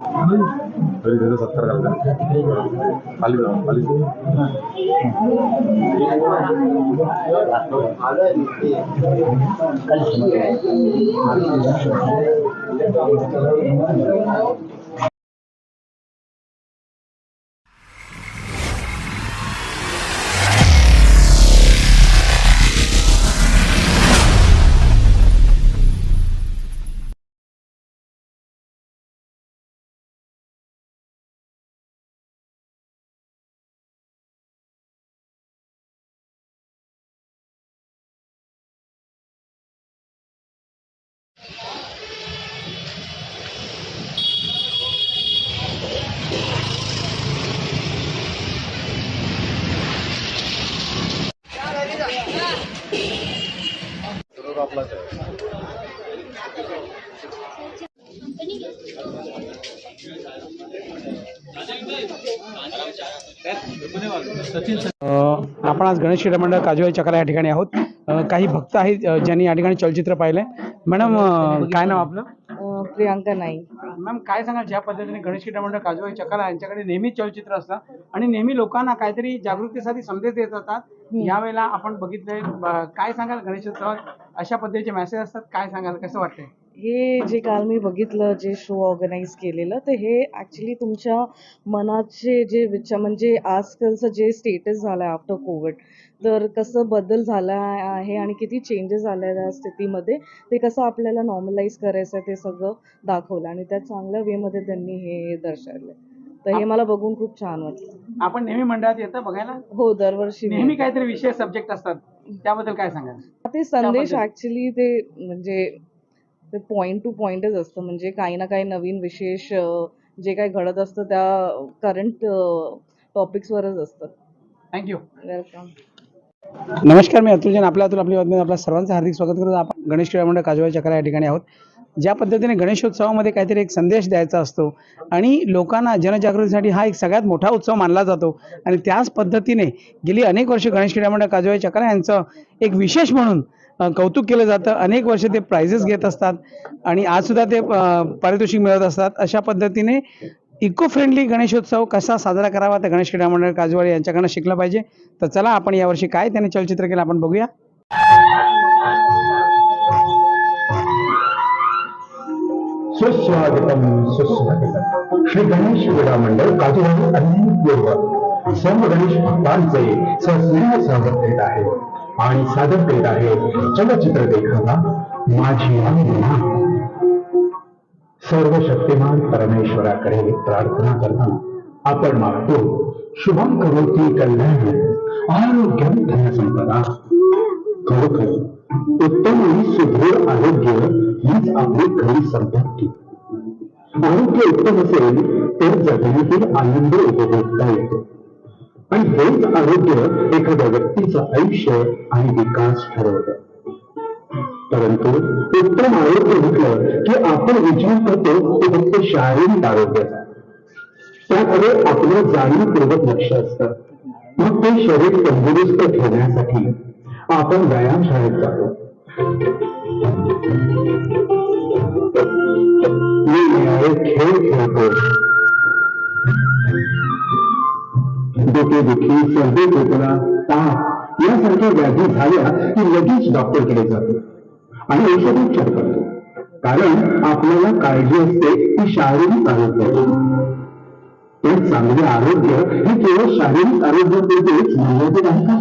तरी त्याचा सत्कार करतात खाली जा आपण आज गणेश क्रीडा मंडळ काजोळी चक्रा या ठिकाणी आहोत. काही भक्त आहेत ज्यांनी या ठिकाणी चलचित्र पाहिलंय. मॅडम काय नाव आपलं? प्रियांका नाईक. मॅम काय सांगाल ज्या पद्धतीने गणेश क्रीडा मंडळ काजोळी चक्रा यांच्याकडे नेहमीच चलचित्र असतात आणि नेहमी लोकांना काहीतरी जागृतीसाठी संदेश देत असतात. यावेळेला आपण बघितलंय ब- काय सांगाल गणेशोत्सवात अशा पद्धतीचे मेसेज असतात काय सांगाल कसं वाटतंय? हे जे काल मी बघितलं जे शो ऑर्गनाईज केलेलं तर हे ॲक्च्युली तुमच्या मनाचे जे विचार म्हणजे आजकालचं जे स्टेटस झालं आहे आफ्टर कोविड तर कसं बदल झाला आहे आणि किती चेंजेस झाले आहेत या स्थितीमध्ये ते कसं आपल्याला नॉर्मलाइज करायचं आहे ते सगळं दाखवलं आणि त्या चांगल्या वेमध्ये त्यांनी हे दर्शवलं तर हे मला बघून खूप छान वाटलं. आपण नेहमी मंडळात येतं बघायला? हो दरवर्षी नेहमी काहीतरी विशेष सब्जेक्ट असतात. त्याबद्दल काय सांगाल? ते संदेश. ऍक्च्युली ते म्हणजे ते पॉइंट टू पॉइंटच असतं. म्हणजे काही ना काही नवीन विशेष जे काही घडत असतं त्या करंट टॉपिक्सवरच असतं. थँक्यू वेलकम नमस्कार मी अतुल जैन आपल्या अतुल आपल्या बातमीत आपल्या सर्वांचं हार्दिक स्वागत करतो. आपण गणेश क्रीडा मंडळ काजोळी चक्रा या ठिकाणी आहोत. ज्या पद्धतीने गणेशोत्सवामध्ये काहीतरी एक संदेश द्यायचा असतो आणि लोकांना जनजागृतीसाठी हा एक सगळ्यात मोठा उत्सव मानला जातो आणि त्याच पद्धतीने गेली अनेक वर्ष गणेश क्रीडा मंडळ काजोळी चक्रा यांचं एक विशेष म्हणून कौतुक केलं जातं. अनेक वर्ष ते प्राइजेस घेत असतात आणि आज सुद्धा ते पारितोषिक मिळत असतात. अशा पद्धतीने इको फ्रेंडली गणेशोत्सव कसा साजरा करावा त्या गणेश क्रीडा मंडळ काजवाडी यांच्याकडनं शिकलं पाहिजे. तर चला आपण यावर्षी काय त्याने चलचित्र केलं आपण बघूया. सुस्वागतम सुस्वागतम. श्री गणेश क्रीडा मंडळ काजूवाडी अनेक सर्व गणेश भक्तांचे सस्नेह स्वागत करीत आहे आणि सादर करीत आहे चलचित्र देखावा माझी आज्ञा. सर्व शक्तिमान परमेश्वराकडे प्रार्थना करताना आपण मागतो शुभम करोती कल्याण आरोग्यम धनसंपदा. खरोखर उत्तम आणि सुदृढ आरोग्य हीच आपली खरी संपत्ती. आरोग्य उत्तम असेल तर जगण्यातील आनंद उपभोगता येतो. आणि हेच आरोग्य एखाद्या व्यक्तीचं आयुष्य आणि विकास ठरवतं. परंतु उत्तम आरोग्य म्हटलं की आपण विचार करतो ते फक्त शारीरिक आरोग्याचा. त्याकडे आपलं जाणीवपूर्वक लक्ष असतं. मग ते शरीर तंदुरुस्त ठेवण्यासाठी आपण व्यायाम शाळेत जातो खेळ खेळतो. डोकेदुखी सर्दी खोकला ताप यासारख्या व्याधी झाल्या की लगेच डॉक्टरकडे जातो. आणि औषधोपचार करतो. कारण आपल्याला काळजी असते ती शारीरिक आरोग्याची पण चांगले आरोग्य हे केवळ शारीरिक आरोग्यापुरतेच मर्यादित आहे का?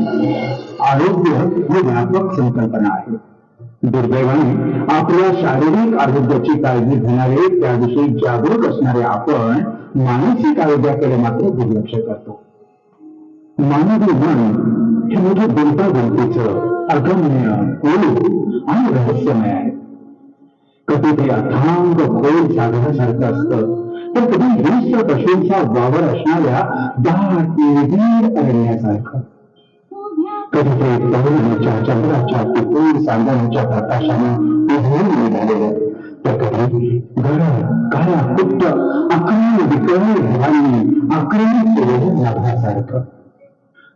आरोग्य ही व्यापक संकल्पना आहे. दुर्दैवाने आपल्या शारीरिक आरोग्याची काळजी घेणारे त्याविषयी जागरूक असणारे आपण मानसिक आरोग्याकडे मात्र दुर्लक्ष करतो. मानवी मन हे म्हणजे गुंतागुंतीचं अगम्य ओळख आणि रहस्यमय. आहे कधी ते अथांग खोल सागरासारखं असतं. तर कधी हिंस्र पशूंचा वावर असणाऱ्या दाट निळगीर अरण्यासारखं कधी ते तरुणाच्या चंद्राच्या कुपूर सांगण्याच्या प्रकाशानं उधळून निघालेलं. तर कधी गरज काळ्या कुट्ट अक्रमी विक्रमी घरांनी आक्रमित केलेलं लाभण्यासारखं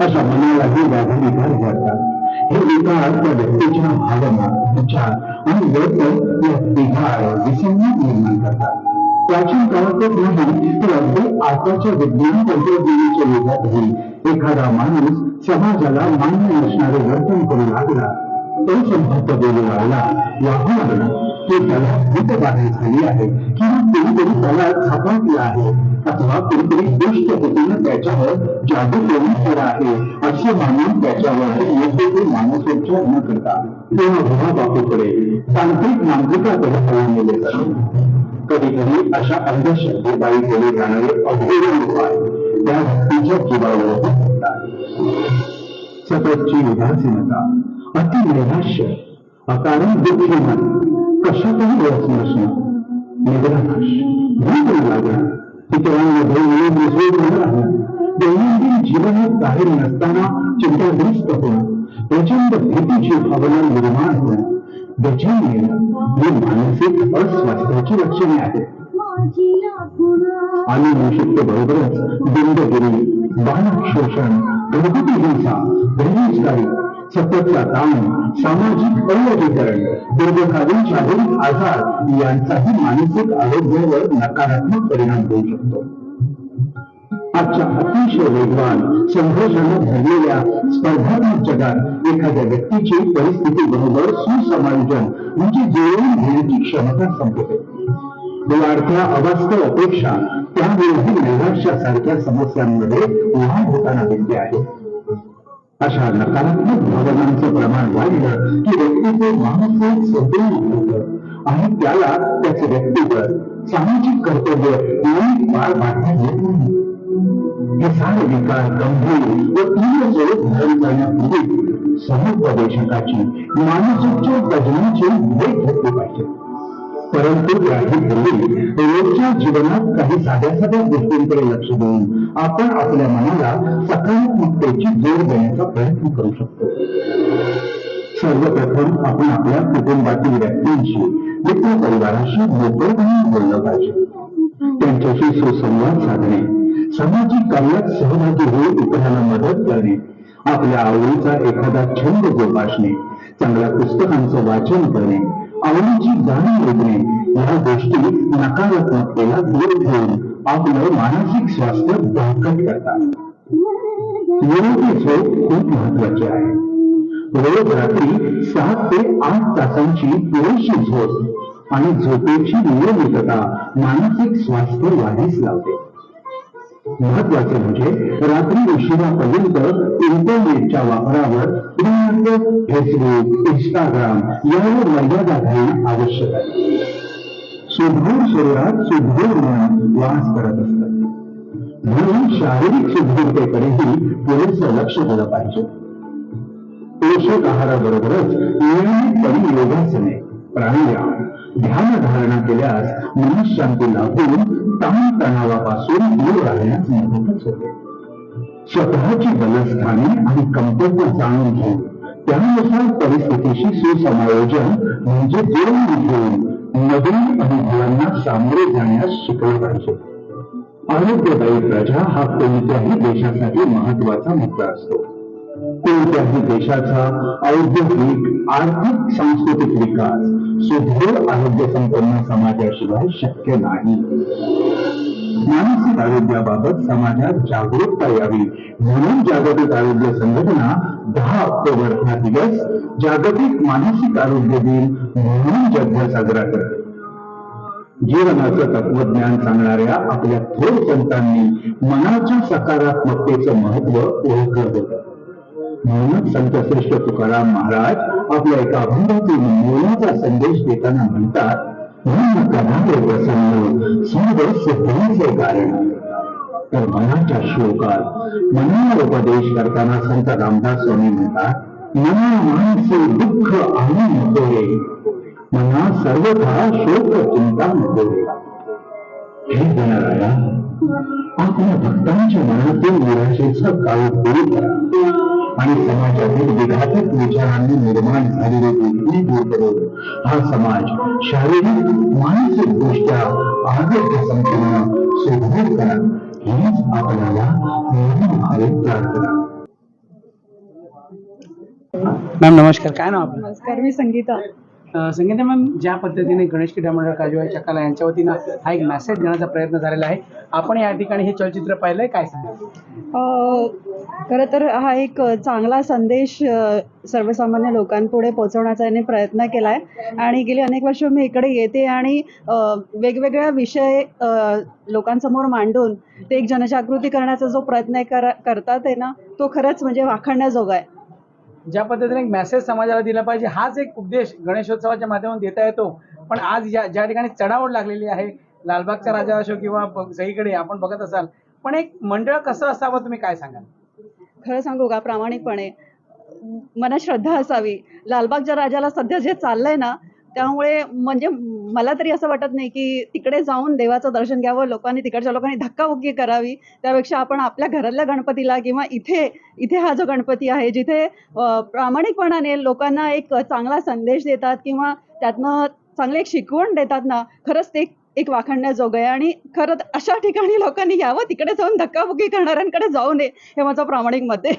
अशा मनालाही व्याधी विकार वाटतात हे विकार त्या व्यक्तीच्या भावना विचार आणि वर्तन या तिघार विसंवाद निर्माण करतात. प्राचीन काळातच नाही तर अगदी आताच्या विज्ञान तंत्रज्ञानाच्या युगातही एखादा माणूस समाजाला मान्य नसणारे वर्तन करू लागला. असंभक्त बोलू लागला वाहू लागला तो त्याला भूत बाहेर झाली आहे किंवा कोणीतरी त्याला सापडली आहे. अथवा कोणतरी दुष्ट हेतून त्याच्यावर जादू करून केला आहे. असे मानून त्याच्यावर योग्य ते मानसोपचार न करता तेव्हा भुवा बापूकडे तांत्रिक मांत्रिकाकडे पळून गेले कधी कधी अशा अंधश्रद्धेबाई केले जाणारे अघोर उपाय त्या व्यक्तीच्या जीवावर सततची उदासीनता अति नैराश्य अकारण दुःखी मन कशातही रस नसणं निद्रानाश भूक न लागणं इतरांमध्ये मिळून मिसळून राहणं दैनंदिन जीवनात बाहेर नसताना चिंताग्रस्त होणं प्रचंड भीतीची भावना निर्माण होणं बेचैन हे मानसिक अस्वास्थ्याची लक्षणे आहेत. आणि निषिद्धबरोबरच बिंदगिरी बालक शोषण गणपती हिंसा बेरोजगारी सततचा ताण सामाजिक अवलगीकरण दीर्घकालीन शारीरिक आजार यांचाही मानसिक आरोग्यावर नकारात्मक परिणाम होऊ शकतो. आजच्या अतिशय वेगवान संघर्षाने भरलेल्या स्पर्धात्मक जगात एखाद्या व्यक्तीची परिस्थिती बरोबर सुसमायोजन म्हणजे जुळवून घेण्याची क्षमता संपते. वाढत्या अवास्तव अपेक्षा त्यावेळी नैराश्यासारख्या समस्यांमध्ये वाढ होताना दिसते आहे. अशा नकारात्मक भावनांचं प्रमाण वाढलं की व्यक्तीचं मानसिक संतुलन होतं. आणि त्याला त्याचे व्यक्तिगत सामाजिक कर्तव्य नीट पार पाडता येत नाही. हे सारे विकार गंभीर व तीव्र स्वरूप धारण करण्यापूर्वी समुपदेशकाची मानसिकच्या तज्ञांची भेट घेतली पाहिजे. परंतु काही पूर्वी रोजच्या जीवनात काही साध्या साध्या गोष्टींकडे लक्ष देऊन आपण आपल्या मनाला सकारात्मकतेची जोड देण्याचा प्रयत्न करू शकतो. सर्वप्रथम आपण आपल्या कुटुंबातील व्यक्तींशी मित्र परिवाराशी मोकळपणे बोललं पाहिजे. त्यांच्याशी सुसंवाद साधणे सामाजिक कार्यात सहभागी होऊन इतरांना मदत करणे आपल्या आवडीचा एखादा छंद जोपासणे चांगल्या पुस्तकांचं वाचन करणे आवडीची जाणीव होते. या गोष्टी नकारात्मकतेला दूर ठेवून आपलं मानसिक स्वास्थ्य बळकट करतात. निरोगी झोप खूप महत्वाची आहे. रोज रात्री सात ते आठ तासांची पुरेशी झोप आणि झोपेची नियमितता मानसिक स्वास्थ्य वाढीस लावते. महत्त्वाचे म्हणजे रात्री उशिरापर्यंत इंटरनेटच्या वापरावर फेसबुक इंस्टाग्राम यावर मर्यादा घालणं आवश्यक आहे. सुदृढ शरीरात सुदृढ मन वास करत असतात म्हणून शारीरिक सुदृढतेकडेही पुरेसं लक्ष दिलं पाहिजे. पोषक आहाराबरोबरच नियमितपणे योगासने प्राणायाम ध्यान धारणा केल्यास मनशांती लाभून ताण तणावापासून दूर राहण्यास मदतच होते. स्वतःची बलस्थाने आणि कमतरता जाणून घेऊन त्यानुसार परिस्थितीशी सुसमायोजन म्हणजे जोडून घेऊन नवीन अनुभवांना सामोरे जाण्यास शिकलं पाहिजे. आरोग्यदायी प्रजा हा कोणत्याही देशासाठी महत्त्वाचा मुद्दा असतो. कोणत्याही देशाचा औद्योगिक आर्थिक सांस्कृतिक विकास सुदृढ आरोग्य संपन्न समाजाशिवाय शक्य नाही? मानसिक आरोग्याबाबत समाजात जागरूकता यावी म्हणून जागतिक आरोग्य संघटना दहा ऑक्टोबर हा दिवस जागतिक मानसिक आरोग्य दिन म्हणून जगभर साजरा करते. जीवनाचं तत्वज्ञान सांगणाऱ्या आपल्या थोर संतांनी मनाच्या सकारात्मकतेचं महत्त्व ओळखलं होतं म्हणून संत श्रेष्ठ तुकाराम महाराज आपल्या एका अभंगातून मोलाचा संदेश देताना म्हणतात म्हणून कधारे प्रसन्न सर्व सिद्धीचे कारण. तर मनाच्या श्लोकात मनाला उपदेश करताना संत रामदास स्वामी म्हणतात मना मानसे दुःख आणि नकोरे मना सर्वथा शोक चिंता नकोरे हे गणराया आपल्या भक्तांच्या मनातील निराशेचा काळ दूर करा. आणि समाजातील विघातक विचारांनी निर्माण झालेले दूर करो हा समाज शारीरिक मानसिक दृष्ट्या आरोग्य संपूर्ण सुदृढ करा। हीच आपल्याला भावे प्रार्थना। मॅम नमस्कार। काय नाव नमस्कार मी संगीता। संगीता मॅम ज्या पद्धतीने गणेश क्रीडा मंडळ काजूबाई चकाला यांच्या वतीनं हा एक मेसेज देण्याचा प्रयत्न झालेला आहे. आपण या ठिकाणी हे चलचित्र पाहिलंय काय सांगा खरं तर हा एक चांगला संदेश सर्वसामान्य लोकांपुढे पोहोचवण्याचा याने प्रयत्न केला आहे आणि गेली अनेक वर्ष मी इकडे येते आणि वेगवेगळ्या विषय लोकांसमोर मांडून ते एक जनजागृती करण्याचा जो प्रयत्न कर करतात आहे ना तो खरंच म्हणजे वाखाणण्याजोगा आहे. ज्या पद्धतीने एक मेसेज समाजाला दिला पाहिजे हाच एक उपदेश गणेशोत्सवाच्या माध्यमातून देता येतो. पण आज ज्या ज्या ठिकाणी चढावड लागलेली आहे लालबागचा राजा असो किंवा ब- सगळीकडे आपण बघत असाल पण एक मंडळ कसं असावं तुम्ही काय सांगाल? खरं सांगू का? प्रामाणिकपणे. मनात श्रद्धा असावी. लालबागच्या राजाला सध्या जे चाललंय ना त्यामुळे म्हणजे मला तरी असं वाटत नाही की तिकडे जाऊन देवाचं दर्शन घ्यावं लोकांनी तिकडच्या लोकांनी धक्काबुक्की करावी. त्यापेक्षा आपण आपल्या घरातल्या गणपतीला किंवा इथे इथे हा जो गणपती आहे जिथे प्रामाणिकपणाने लोकांना एक चांगला संदेश देतात किंवा त्यातनं चांगली एक शिकवण देतात ना खरंच ते एक वाखणण्याजोगं आहे. आणि खरं अशा ठिकाणी लोकांनी यावं तिकडे जाऊन धक्काबुक्की करणाऱ्यांकडे जाऊ नये हे माझं प्रामाणिक मत आहे.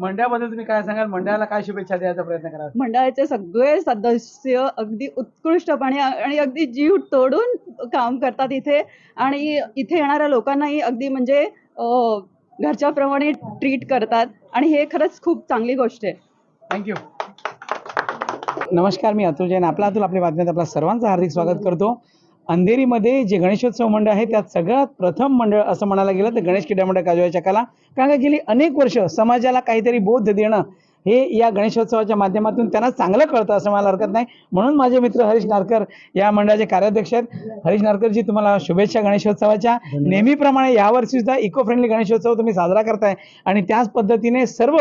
मंडळाबद्दल तुम्ही काय सांगाल? मंडळाला काय शुभेच्छा द्यायचा प्रयत्न करा मंडळाचे सगळे सदस्य अगदी उत्कृष्टपणे आणि अगदी जीव तोडून काम करतात इथे. आणि इथे येणाऱ्या लोकांनाही अगदी म्हणजे घरच्याप्रमाणे ट्रीट करतात. आणि हे खरंच खूप चांगली गोष्ट आहे. थँक्यू नमस्कार मी अतुल जैन. आपला अतुल आपल्या बातम्यात आपल्या सर्वांचं हार्दिक स्वागत करतो. अंधेरीमध्ये जे गणेशोत्सव मंडळ आहे त्यात सगळ्यात प्रथम मंडळ असं म्हणायला गेलं तर गणेश मंडळ काजवाच्या कला कारण का गेली अनेक वर्ष समाजाला काहीतरी बोध देणं हे या गणेशोत्सवाच्या माध्यमातून त्यांना चांगलं कळतं असं मला हरकत नाही. म्हणून माझे मित्र हरीश नारकर या मंडळाचे कार्याध्यक्ष आहेत. हरीश नारकरजी तुम्हाला शुभेच्छा गणेशोत्सवाच्या. नेहमीप्रमाणे यावर्षी सुद्धा इको फ्रेंडली गणेशोत्सव तुम्ही साजरा करताय. आणि त्याच पद्धतीने सर्व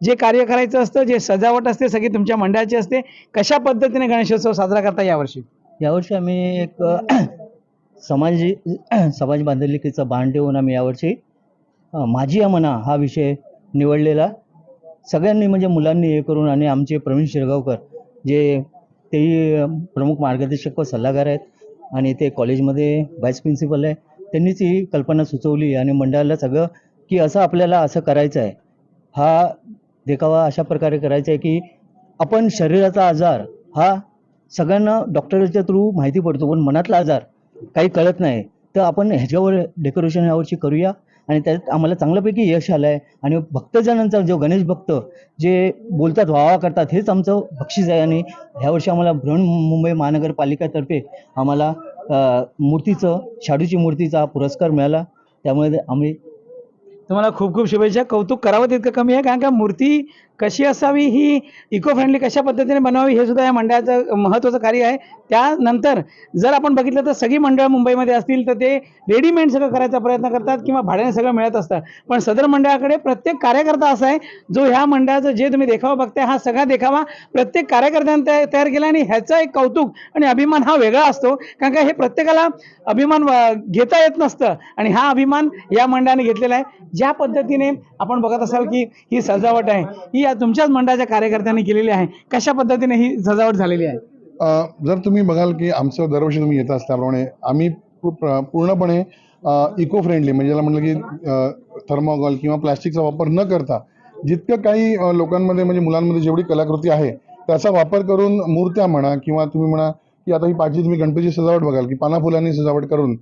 जे कार्य करायचं असतं जे सजावट असते सगळी तुमच्या मंडळाची असते कशा पद्धतीने गणेशोत्सव साजरा करता यावर्षी? यावर्षी आम्ही एक समाजी समाज समाज बांधिलकीचा भान ठेवून आम्ही यावर्षी माझी म्हणा हा विषय निवडलेला. सगळ्यांनी म्हणजे मुलांनी हे करून आणि आमचे प्रवीण शिरगावकर जे तेही प्रमुख मार्गदर्शक व सल्लागार आहेत आणि ते कॉलेजमध्ये व्हाईस प्रिन्सिपल आहे त्यांनीच ही कल्पना सुचवली आणि मंडळाला सगळं की असं आपल्याला असं करायचं आहे. हा देखावा अशा प्रकारे करायचा आहे की आपण शरीराचा आजार हा सगळ्यांना डॉक्टरच्या थ्रू माहिती पडतो पण मनातला आजार काही कळत नाही. तर आपण ह्याच्यावर डेकोरेशन यावर्षी करूया. आणि त्यात आम्हाला चांगल्यापैकी यश आलं आहे आणि भक्तजनांचा जो गणेश भक्त जे बोलतात वावा करतात हेच आमचं बक्षीस आहे. आणि ह्यावर्षी आम्हाला बृहन्मुंबई महानगरपालिकातर्फे आम्हाला मूर्तीचं शाडूची मूर्तीचा पुरस्कार मिळाला. त्यामुळे आम्ही तुम्हाला खूप खूप शुभेच्छा. कौतुक करावं तितकं कमी आहे कारण का मूर्ती कशी असावी ही इको फ्रेंडली कशा पद्धतीने बनवावी हे सुद्धा या मंडळाचं महत्त्वाचं कार्य आहे. त्यानंतर जर आपण बघितलं तर सगळी मंडळं मुंबईमध्ये असतील तर ते रेडीमेड सगळं करायचा प्रयत्न करतात किंवा भाड्याने सगळं मिळत असतं पण सदर मंडळाकडे प्रत्येक कार्यकर्ता असा आहे जो ह्या मंडळाचं जे तुम्ही देखावा बघताय हा सगळा देखावा प्रत्येक कार्यकर्त्याने तया- तयार केला आणि ह्याचा एक कौतुक आणि अभिमान हा वेगळा असतो. कारण का हे प्रत्येकाला अभिमान घेता येत नसतं आणि हा अभिमान या मंडळाने घेतलेला आहे. ज्या पद्धतीने आपण बघत असाल की ही सजावट आहे ही या तुमच्याच मंडळाच्या कार्यकर्त्यांनी केलेली आहे. कशा पद्धतीने ही सजावट झालेली आहे? जर तुम्ही बघाल की आमचं दरवर्षी तुम्ही येत असल्याप्रमाणे आम्ही पूर्णपणे इको फ्रेंडली म्हणजे ज्याला म्हटलं की थर्मोकॉल किंवा प्लास्टिकचा वापर न करता जितकं काही लोकांमध्ये म्हणजे मुलांमध्ये जेवढी कलाकृती आहे त्याचा वापर करून मूर्त्या म्हणा किंवा तुम्ही म्हणा की आता ही पाचवी तुम्ही गणपतीची सजावट बघाल की पाना फुलांनी सजावट करून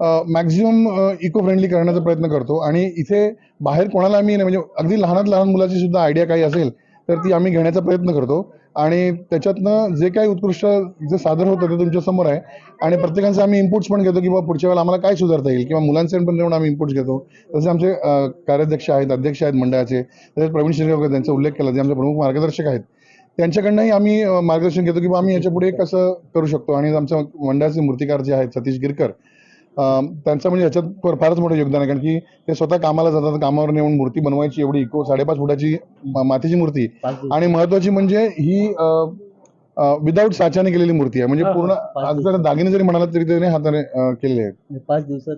मॅक्झिमम इको फ्रेंडली करण्याचा प्रयत्न करतो. आणि इथे बाहेर कोणाला आम्ही नाही म्हणजे अगदी लहानात लहान मुलाची सुद्धा आयडिया काही असेल तर ती आम्ही घेण्याचा प्रयत्न करतो. आणि त्याच्यातनं जे काही उत्कृष्ट जे सादर होतं ते तुमच्यासमोर आहे. आणि प्रत्येकांचे आम्ही इनपुट्स पण घेतो की बाबा पुढच्या वेळेला आम्हाला काय सुधारता येईल? किंवा मुलांचे पण देऊन आम्ही इनपुट्स घेतो. तसे आमचे कार्याध्यक्ष आहेत अध्यक्ष आहेत मंडळाचे. तसेच प्रवीण शिरगावकर त्यांचा उल्लेख केला जे आमचे प्रमुख मार्गदर्शक आहेत. त्यांच्याकडनंही आम्ही मार्गदर्शन घेतो की आम्ही याच्यापुढे कसं करू शकतो? आणि आमच्या मंडळाचे मूर्तिकार जे आहेत सतीश गिरकर त्यांचं म्हणजे याच्यात फार- फारच मोठं योगदान आहे. कारण की ते स्वतः कामाला जातात कामावर नेऊन मूर्ती बनवायची एवढी इको साडेपाच फुटाची मातीची मूर्ती. आणि महत्वाची म्हणजे ही विदाऊट साच्याने केलेली मूर्ती आहे. म्हणजे पूर्ण दागिने जरी म्हणाला तरी त्याने हाताने केलेले आहेत. पाच दिवसात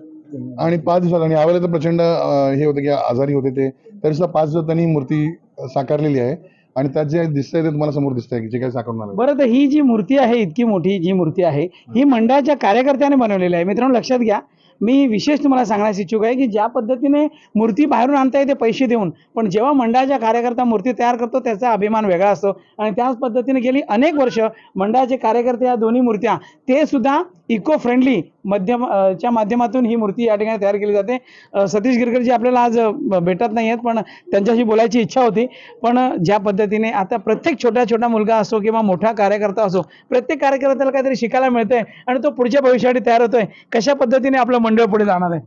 आणि पाच दिवसात आणि यावेळेला तर प्रचंड हे होतं की आजारी होते ते. तरी सुद्धा पाच दिवसात त्यांनी मूर्ती साकारलेली आहे. आणि त्यात जे दिसतंय ते तुम्हाला समोर दिसतंय की जे काही साकारून आलं. बरं तर ही जी मूर्ती आहे इतकी मोठी जी मूर्ती आहे ही मंडळाच्या कार्यकर्त्याने बनवलेली आहे. मित्रांनो लक्षात घ्या. मी विशेष तुम्हाला सांगण्यास इच्छुक आहे की ज्या पद्धतीने मूर्ती बाहेरून आणता येते पैसे देऊन पण जेव्हा मंडळाच्या कार्यकर्ता मूर्ती तयार करतो त्याचा अभिमान वेगळा असतो. आणि त्याच पद्धतीने गेली अनेक वर्ष मंडळाचे कार्यकर्ते या दोन्ही मूर्त्या ते सुद्धा इको फ्रेंडली मध्यम च्या माध्यमातून ही मूर्ती या ठिकाणी तयार केली जाते. सतीश गिरकरजी आपल्याला आज भेटत नाही आहेत पण त्यांच्याशी बोलायची इच्छा होती. पण ज्या पद्धतीने आता प्रत्येक छोटा छोटा मुलगा असो किंवा मोठा कार्यकर्ता असो प्रत्येक कार्यकर्त्याला काहीतरी शिकायला मिळतंय आणि तो पुढच्या भविष्यासाठी तयार होतोय. कशा पद्धतीने आपलं मंडळ पुढे जाणार आहे?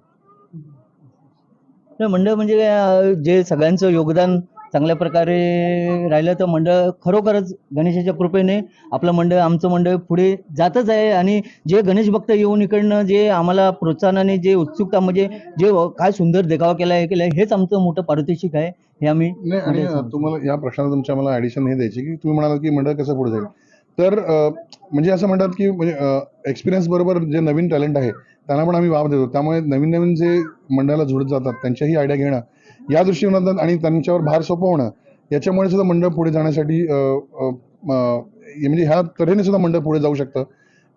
मंडळ म्हणजे जे सगळ्यांचं योगदान चांगल्या प्रकारे राहिलं तर मंडळ खरोखरच गणेशाच्या कृपेने आपलं मंडळ आमचं मंडळ पुढे जातच आहे आणि जे गणेश भक्त येऊन इकडनं जे आम्हाला प्रोत्साहनाने जे उत्सुकता म्हणजे जे काय सुंदर देखावा केला हे केलं हेच आमचं मोठं पारितोषिक आहे हे आम्ही तुम्हाला या प्रश्नाला तुमच्या मला ऍडिशन हे द्यायची की तुम्ही म्हणालात की मंडळ कसं पुढे जाईल. तर म्हणजे असं म्हणतात की म्हणजे एक्सपिरियन्स बरोबर जे नवीन टॅलेंट आहे त्यांना पण आम्ही वाव देतो. त्यामुळे नवीन नवीन जे मंडळाला जुळत जातात त्यांच्याही आयडिया घेणं या दृष्टिकोनातून आणि त्यांच्यावर भार सोपवणं याच्यामुळे सुद्धा मंडळ पुढे जाण्यासाठी म्हणजे ह्या तऱ्हेने सुद्धा मंडळ पुढे जाऊ शकतं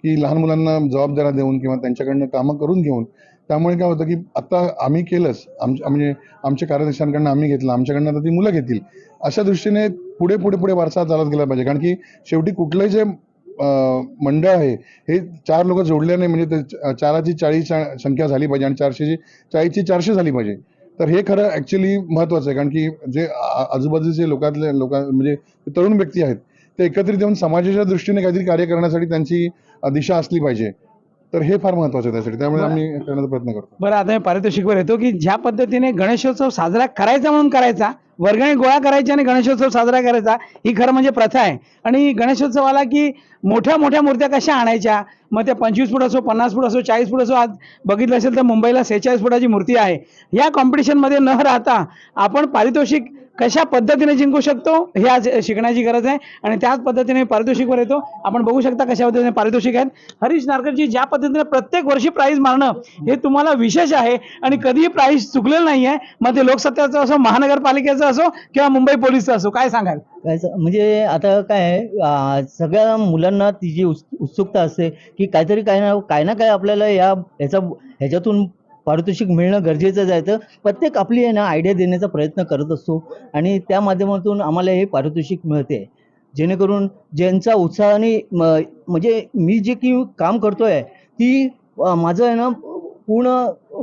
की लहान मुलांना जबाबदाऱ्या देऊन किंवा त्यांच्याकडनं कामं करून घेऊन. त्यामुळे काय होतं की आता आम्ही केलंच आमच्या म्हणजे आमच्या कार्यदर्शांकडनं आम्ही घेतलं आमच्याकडनं आता ती मुलं घेतील. अशा दृष्टीने पुढे पुढे पुढे वारसा चालत गेला पाहिजे. कारण की शेवटी कुठलंही जे मंडळ आहे हे चार लोक जोडल्याने म्हणजे ते चाराची चाळीस संख्या झाली पाहिजे आणि चारशेची चाळीसची चारशे झाली पाहिजे. तर हे खरं ऍक्च्युली महत्वाचं आहे. कारण की जे आजूबाजूचे लोकातले लोक म्हणजे तरुण व्यक्ती आहेत ते एकत्रित येऊन समाजाच्या दृष्टीने काहीतरी कार्य करण्यासाठी त्यांची दिशा असली पाहिजे. तर हे फार महत्वाचं आहे त्यासाठी. त्यामुळे आम्ही करण्याचा प्रयत्न करतो. बरं आता मी पारितोषिकवर येतो की ज्या पद्धतीने गणेशोत्सव साजरा करायचा म्हणून करायचा वर्गणी गोळा करायची आणि गणेशोत्सव साजरा करायचा ही खरं म्हणजे प्रथा आहे. आणि गणेशोत्सवाला की मोठ्या मोठ्या मूर्त्या कशा आणायच्या? मग त्या पंचवीस फूट असो पन्नास फूट असो चाळीस फूट असो आज बघितलं असेल तर मुंबईला सेहेचाळीस फुटाची मूर्ती आहे. या कॉम्पिटिशनमध्ये न राहता आपण पारितोषिक कशा पद्धतीने जिंकू शकतो हे आज शिकण्याची गरज आहे. आणि त्याच पद्धतीने पारितोषिकवर येतो. आपण बघू शकता कशा पद्धतीने पारितोषिक आहेत. हरीश नारकरजी ज्या पद्धतीने प्रत्येक वर्षी प्राईज मारणं हे तुम्हाला विशेष आहे. आणि कधीही प्राईज चुकलेलं नाही आहे मग ते लोकसत्ताचं असो महानगरपालिकेचं असो किंवा मुंबई पोलीसचं असो काय सांगाल? म्हणजे आता काय आहे, सगळ्या मुलांना ती जी उत्सुकता असते की काहीतरी काय ना काय ना काय आपल्याला या ह्याचा ह्याच्यातून पारितोषिक मिळणं आहे. तर प्रत्येक आपली आहे ना आयडिया देण्याचा प्रयत्न करत असतो. आणि त्या माध्यमातून आम्हाला हे पारितोषिक मिळते. जेणेकरून ज्यांचा उत्साहाने म- म्हणजे मी जे की काम करतोय ती माझं आहे ना पूर्ण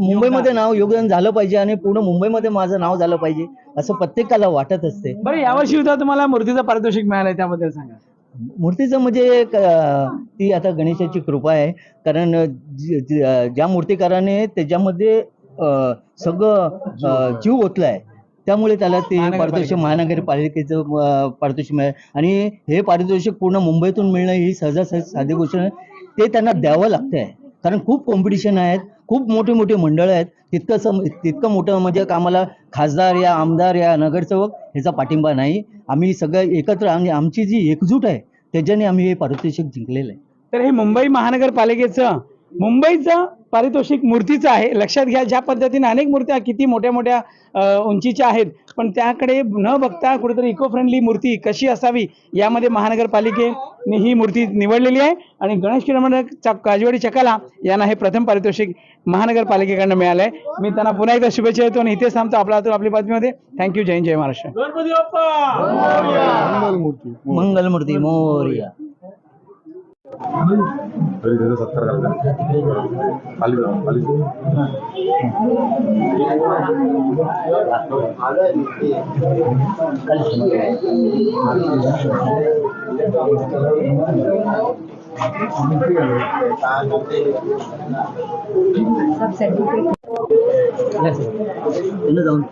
मुंबईमध्ये नाव योगदान झालं पाहिजे आणि पूर्ण मुंबईमध्ये माझं नाव झालं पाहिजे असं प्रत्येकाला वाटत असते. बरं यावर्षी सुद्धा तुम्हाला मूर्तीचं पारितोषिक मिळालंय त्याबद्दल सांगा. मूर्तीचं म्हणजे ती आता गणेशाची कृपा आहे. कारण ज्या मूर्तिकाराने त्याच्यामध्ये सगळं जीव ओतलाय त्यामुळे त्याला ते. पारितोषिक महानगरपालिकेचं पारितोषिक मिळालं. आणि हे पारितोषिक पूर्ण मुंबईतून मिळणं ही सहजासहज साधी गोष्ट नाही. ते त्यांना द्यावं लागतंय. कारण खूप कॉम्पिटिशन आहेत खूप मोठे मोठे मंडळ आहेत. तितकं सम तितकं मोठं म्हणजे आम्हाला खासदार या आमदार या नगरसेवक ह्याचा पाठिंबा नाही. आम्ही सगळं एकत्र आणि आमची जी एकजूट आहे त्याच्याने आम्ही हे पारितोषिक जिंकलेलं आहे. तर हे मुंबई महानगरपालिकेचं मुंबईचं पारितोषिक मूर्तीचं आहे. लक्षात घ्या ज्या पद्धतीने अनेक मूर्त्या किती मोठ्या मोठ्या उंचीच्या आहेत पण त्याकडे न बघता कुठेतरी इको फ्रेंडली मूर्ती कशी असावी यामध्ये महानगरपालिकेने ही मूर्ती निवडलेली आहे. आणि गणेश क्रीडा मंडळ चा- काजवाडी चकाला यांना हे प्रथम पारितोषिक महानगरपालिकेकडनं मिळालं आहे मी त्यांना पुन्हा एकदा शुभेच्छा देतो आणि इथेच थांबतो आपला हातून आपली बातमीमध्ये थँक्यू जय हिंद, जय महाराष्ट्र. मूर्ती. मंगलमूर्ती मोर्या. तरी त्याचा सत्कार खाली जाऊ खाली जाऊन